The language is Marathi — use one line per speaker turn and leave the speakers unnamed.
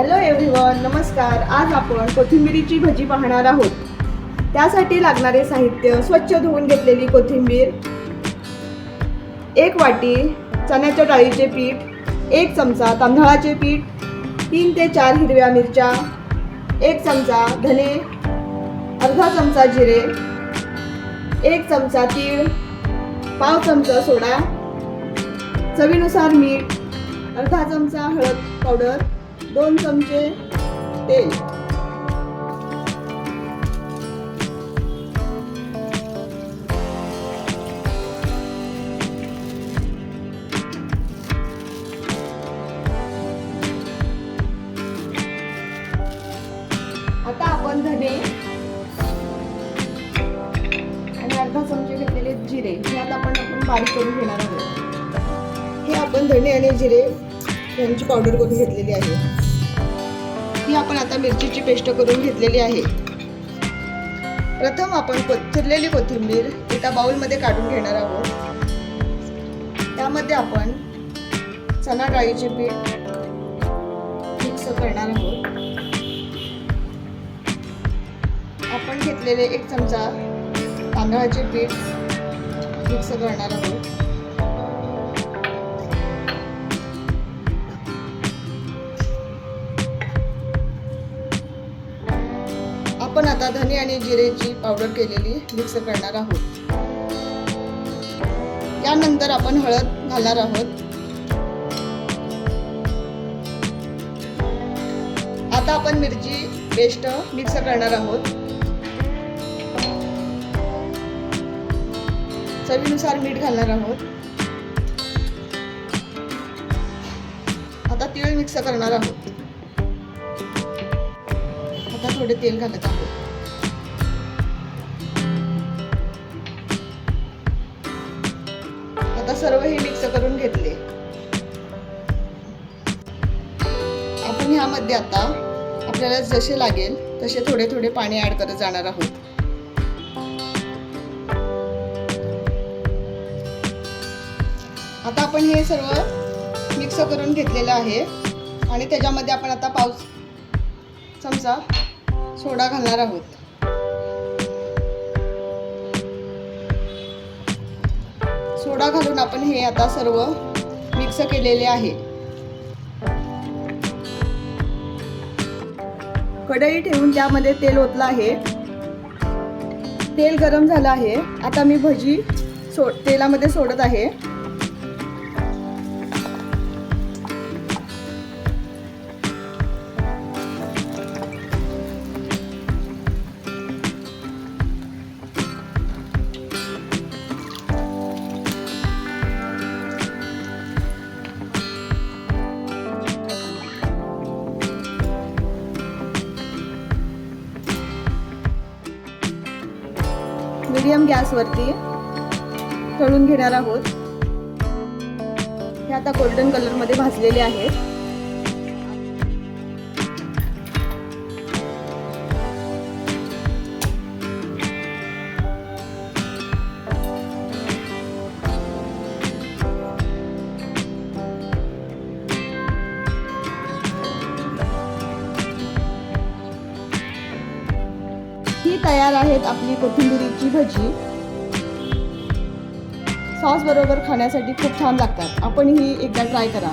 हॅलो एव्हरीवन नमस्कार. आज आपण कोथिंबिरीची भजी पाहणार आहोत. त्यासाठी लागणारे साहित्य स्वच्छ धुवून घेतलेली कोथिंबीर एक वाटी चण्याच्या डाळीचे पीठ एक चमचा तांदळाचे पीठ तीन ते चार हिरव्या मिरच्या एक चमचा धने अर्धा चमचा जिरे एक चमचा तीळ पाव चमचा सोडा चवीनुसार मीठ अर्धा चमचा हळद पावडर दोन चमचे तेल. आता आपण धने आणि अर्धा चमचे घेतलेले जिरे हे आता आपण आपण बारीक करून घेणार आहोत. हे आपण धने आणि जिरे यांची पावडर करून घेतलेली आहे. ही आपण आता मिरचीची पेस्ट करून घेतलेली आहे. प्रथम आपण को- चिरलेली कोथिंबीर एका बाउलमध्ये काढून घेणार आहोत. त्यामध्ये आपण चणा डाळीचे पीठ मिक्स करणार आहोत. आपण घेतलेले एक चमचा तांदळाचे पीठ मिक्स करणार आहोत. आपण आणि जिरेची पावडर केलेली मिक्स करणार आहोत. त्यानंतर आपण हळद घालणार आहोत. आता आपण मिरची पेस्ट मिक्स करणार आहोत. चवीनुसार मीठ घालणार आहोत. आता तीळ मिक्स करणार आहोत. आता थोडे तेल घालत आहोत. आता सर्व हे मिक्स करून घेतले. आपण ह्यामध्ये आता आपल्याला जसे लागेल तसे थोडे थोडे पाणी ऍड करत जाणार आहोत. आता आपण हे सर्व मिक्स करून घेतलेलं आहे आणि त्याच्यामध्ये आपण आता पाऊस चमचा सोडा घालणार आहोत. सोडा घालून आपण हे आता सर्व मिक्स केलेले आहे. कढई ठेवून त्यामध्ये तेल ओतलं आहे. तेल गरम झालं आहे. आता मी भजी सो तेलामध्ये सोडत आहे. मिडियम गॅसवरती तळून घेणार आहोत. हे आता गोल्डन कलरमध्ये भाजलेले आहेत. ही तयार आहेत आपली कोथिंबिरीची भजी. सॉस बरोबर खाण्यासाठी खूप छान लागतात. आपण ही एकदा ट्राय करा.